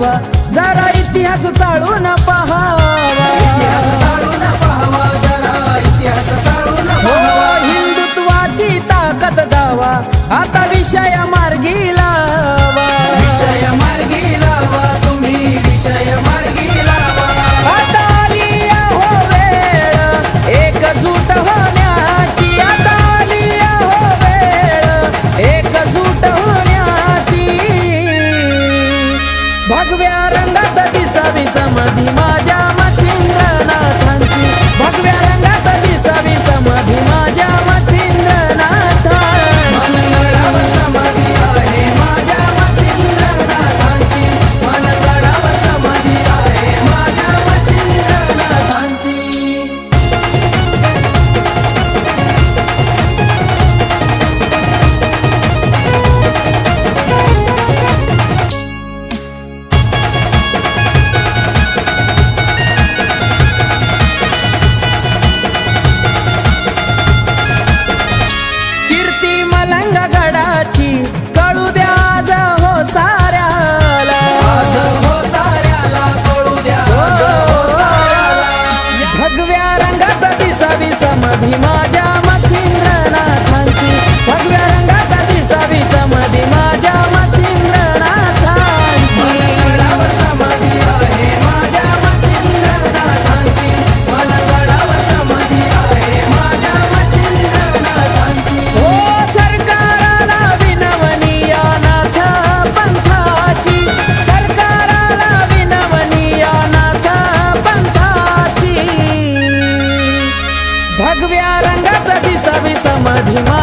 मनावर जरा इतिहास चाळून पहावा. हो, हिंदुत्वाची ताकद दावा आता भीमा